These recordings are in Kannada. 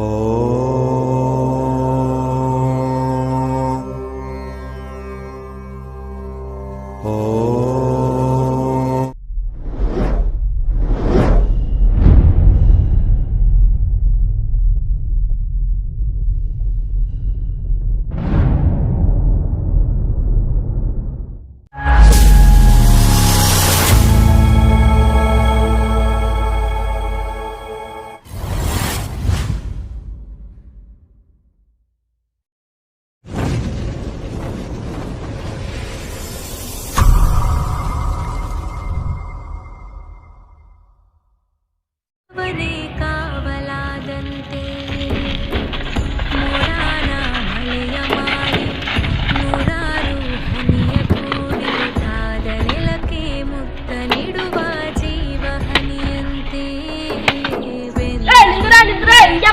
ಅವನೇ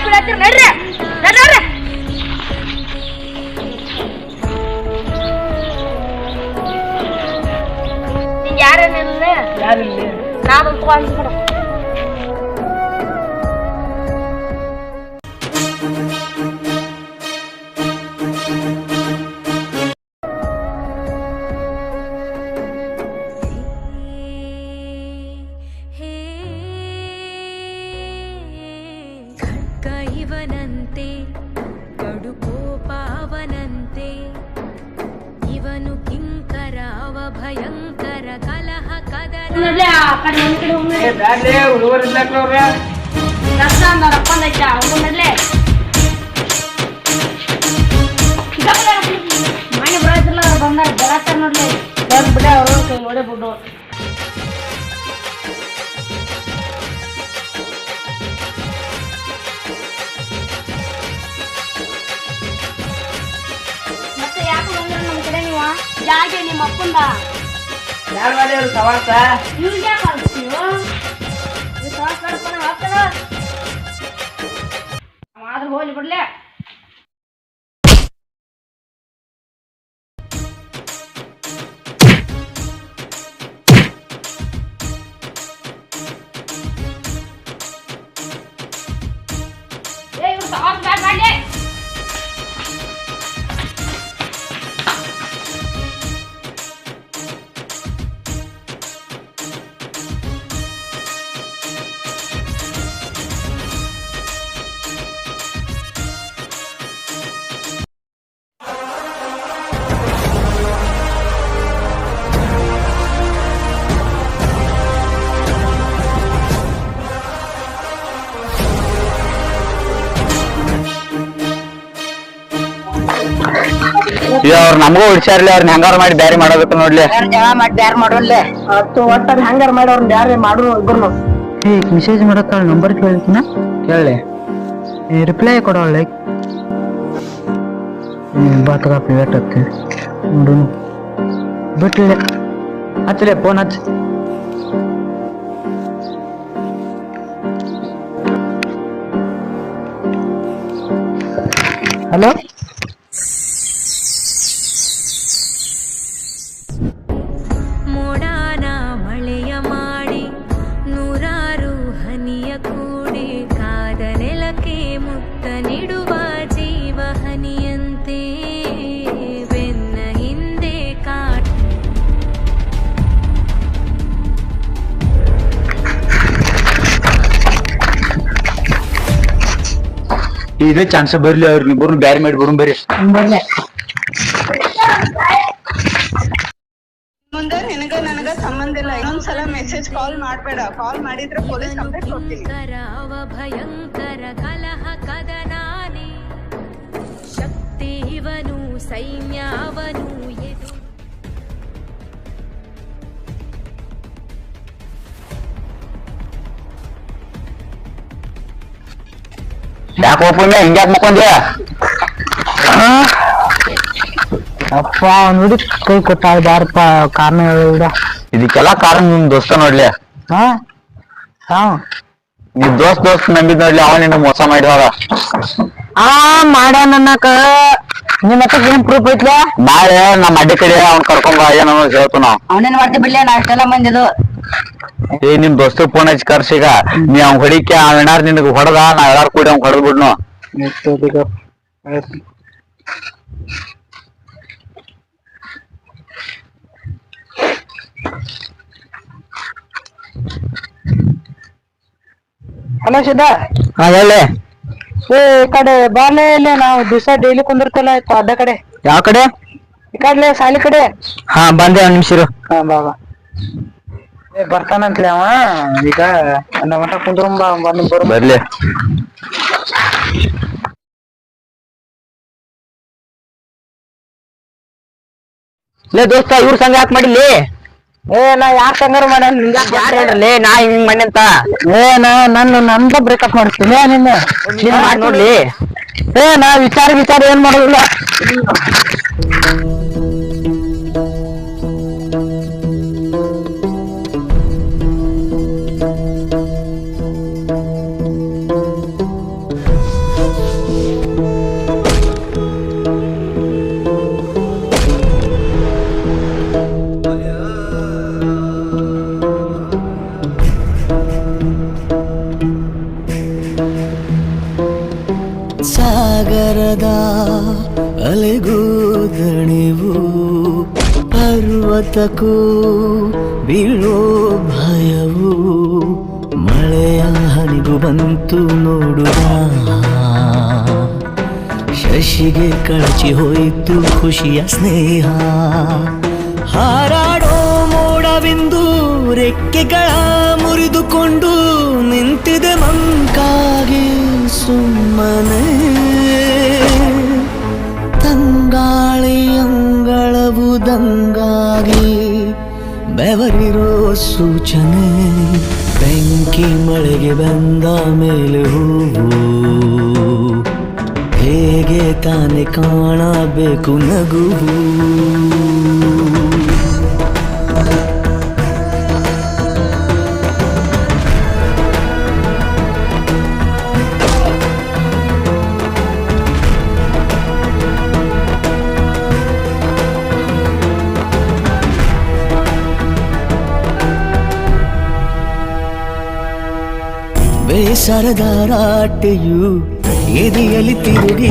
குலாச்சர் நடுற நடுற யாரு என்ன யாரு நாம போகிறோம் ನಡ್ಲೆ ಆ ಕಡೆ ಒಂದ್ ಕಡೆ. ಬ್ಯಾಡ್ಲಿ ಹುಡುಗರು ಇರ್ಲಾಕ್ರವ್ರ ರಸ್ತ ಅಂದವ್ರ ಅಪ್ಪಂದ ಐತೆ ನಡ್ಲೆ ಮನೆ ಬರೋದಿಲ್ಲ ಅವ್ರು ಬಂದಾರ ಬರತ್ತಾರ ನೋಡ್ಲಿ. ಬಂದ್ ಬಿಡ ಅವ್ರ ಕೈ ನೋಡೇ ಬಿಡು. ಮತ್ತೆ ಯಾಕೆ ಬಂದ್ರ ನಮ್ ಕಡೆ ನೀವ? ಯಾಕೆ ನಿಮ್ಮ ಅಪ್ಪಂದ? ಯಾರ ಮೇಲೆ ಈಗ ಅವ್ರ ನಮಗೂ ಉಡ್ಸ್ಯಾರ್ಲಿ ಅವ್ರನ್ನ ಹೆಂಗಾರ ಮಾಡಿ ಬ್ಯಾರಿ ಮಾಡೋದಕ್ಕೆ ನೋಡ್ಲಿ. ಜಗಳ ಮಾಡಿ ಬ್ಯಾರ್ ಮಾಡೋಲ್ಲ. ಅತ್ತು ಒಟ್ಟಾಗ ಹೆಂಗಾರ ಮಾಡಿ ಅವ್ರನ್ನ ಬ್ಯಾರೆ ಮಾಡ್ರು ಇಬ್ಬರು ಮೆಸೇಜ್ ಮಾಡತ್ತಾಳ ನಂಬರ್ ಕೇಳ್ತೀನ? ಕೇಳಿ ರಿಪ್ಲೈ ಕೊಡೋಳೆ ಬಾತಗ ಪ್ರಿವೇಟ್ ಹತ್ತಿ. ನೋಡು ಬಿಟ್ಲೆ. ಹಚ್ಚಲೆ ಫೋನ್ ಹಚ್ಚ ಹಲೋ ಇದೇ ಚಾನ್ಸ್ ಬರ್ಲಿ ಅವ್ರ ಇಬ್ಬರು ಬ್ಯಾರಿ ಮಾಡಿ ಬರು ಬರ್ರಿ ಮುಂದೆ ನಿನಗ ನನಗ ಸಂಬಂಧ ಇಲ್ಲ. ಇನ್ನೊಂದ್ಸಲ ಮೆಸೇಜ್ ಕಾಲ್ ಮಾಡ್ಬೇಡ. ಕಾಲ್ ಮಾಡಿದ್ರೆ ಪೊಲೀಸ್ ಕಂಪ್ಲೇಂಟ್ ಕೊಡ್ತೀನಿ. ಭಯಂಕರ ಕಲಹ ಕದನಾನೆ. ಶಕ್ತಿ ಇವನು ಸೈನ್ಯ ಅವನು ಯಾಕೆ ಒಪ್ಪಂದೆ ಹಿಂಗ್ಯಾಕ್ ಮಕ್ಕೊಂದೆ ಅಪ್ಪ ನೋಡಿ ಕೈ ಕೊಟ್ಟಾಗ ಬಾರಪ್ಪ ಕಾರಣ ಹೇಳ ಇದಕ್ಕೆಲ್ಲ ಕಾರಣ ನಿಮ್ ದೋಸ್ತ ನೋಡ್ಲಿ ಹಾ ಹಾ ನೀ ದೋಸ್ತ್ ದೋಸ್ತ್ ನಂಬಿದ್ ನೋಡ್ಲಿ ಅವ ನಿನ್ನ ಮೋಸ ಮಾಡಿದವ ಆ ಮಾಡ್ಯಾನ ಅನ್ನಕ ನಿನ್ನ ಹತ್ರ ಏನ್ ಪ್ರೂಫ್ ಐತ್ಲ ಬಾಳೆ ನಮ್ಮ ಅಡ್ಡಿ ಕಡೆ ಅವ್ನ್ ಕರ್ಕೊಂಡ್ ಬಾ ಏನೋ ಹೇಳ್ತು ನಾವ್ ಅವನೇನ್ ಮಾಡ್ತಿ ಬಿಡ್ಲಿ ನಾ ಅಷ್ಟೆಲ್ಲ ಮಂದಿದು ಏ ನಿಮ್ ದೋಸ್ತ ಫೋನ್ ಹಚ್ಚಿ ಕರ್ಸಿಗ ನೀ ಅವ್ನ್ ಹೊಡಿಕೆ ಅವ್ ಏನಾರ ನಿನಗ್ ಹೊಡೆದ ನಾ ಎಲ್ಲಾರು ಕೂಡಿ ಅವ್ನ್ ಹೊಡೆದ್ ಬಿಡ್ನು. ಹಲೋ ಸಿದ್ಧ ಹಾ ಹೇಳಿ. ಏ ಈ ಕಡೆ ಬಾಲೆ ಇಲ್ಲೇ ನಾವು ದಿವಸ ಡೈಲಿ ಕುಂದಿರ್ತಲ್ಲ ಆಯ್ತು ಅದ ಕಡೆ. ಯಾವ ಕಡೆ? ಈ ಕಡೆ ಸಾಲಿ ಕಡೆ. ಹಾ ಬಂದೆ ಒಂದ್ ನಿಮಿಷ ಇರು. ಹಾ ಬಾ ಬಾ. ಬರ್ತಾನಂತ್ಲೆ ಅವ. ಈಗ ನಮ್ಮ ಮಠ ಕುಂದ್ರ ಬಂದು ಬರು ಬರ್ಲಿ. ಲೇ ದೋಸ್ತ ಇವ್ರ ಸಂಗ ಯಾಕೆ ಮಾಡಿಲಿ ಏ ನಾ ಯಾರ ಸಂಗಾರ ಮಾಡ ನಿಂಗ ಯಾರು ಹೇಳ್ರಲ್ಲೇ ನಾ ಹಿಂಗ್ ಮಣ್ಣಂತ ಅಂತ. ಏ ನಾ ನನ್ನ ನಂದ ಬ್ರೇಕಪ್ ಮಾಡ್ತೀನಿ ನಿನ್ನ. ನೀನ್ ಮಾಡಿ ನೋಡ್ಲಿ. ಏ ನಾ ವಿಚಾರ ವಿಚಾರ ಏನ್ ಮಾಡೋದಿಲ್ಲ. ಪರ್ವತಕ್ಕೂ ಬೀಳೋ ಭಯವು ಮಳೆಯ ಹನಿಗೂ ಬಂತು ನೋಡುವ ಶಶಿಗೆ ಕಳಚಿ ಹೋಯಿತು ಖುಷಿಯ ಸ್ನೇಹ. ಹಾರಾಡೋ ಮೋಡವೆಂದು ರೆಕ್ಕೆಗಳ ಮುರಿದುಕೊಂಡು ನಿಂತಿದೆ ಮಂಕಾಗಿ ಸುಮ್ಮನೆ. ತಂಗಾಳಿ ಅಂಗಳವು ದಂಗಾಗಿ ಬೆವರಿರೋ ಸೂಚನೆ ಬೆಂಕಿ ಮಳೆಗೆ ಬಂದ ಮೇಲೆ ಹೂವು ಹೇಗೆ ತಾನೆ ಕಾಣಬೇಕು ನಗುವು? ಬೇಸರದ ರಾಟೆಯು ಎದೆಯಲ್ಲಿ ತಿರುಗಿ.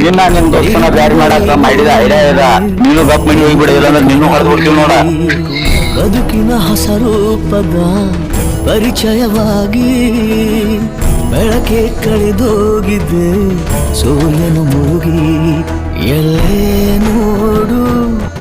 ನಿನ್ನ ನಿಮ್ ದೋಸ್ತನ ಬ್ಯಾರಿ ಮಾಡಾಕ ಮಾಡಿದ ಐಡಿಯಾ ಇದ ನೀನು ಗಪ್ ಮನಿ ಹೋಗ್ಬಿಡು ಇಲ್ಲಾಂದ್ರೆ ನಿನ್ನೂ ಹೊಡೆದು ಬಿಡ್ತೀವಿ ನೋಡ. ಬದುಕಿನ ಹೊಸ ರೂಪದ ಪರಿಚಯವಾಗಿ ಬೆಳಕೆ ಕಳೆದೋಗಿದೆ. ಸೂರ್ಯನು ಮುಳುಗಿ ಎಲ್ಲೇ ನೋಡು.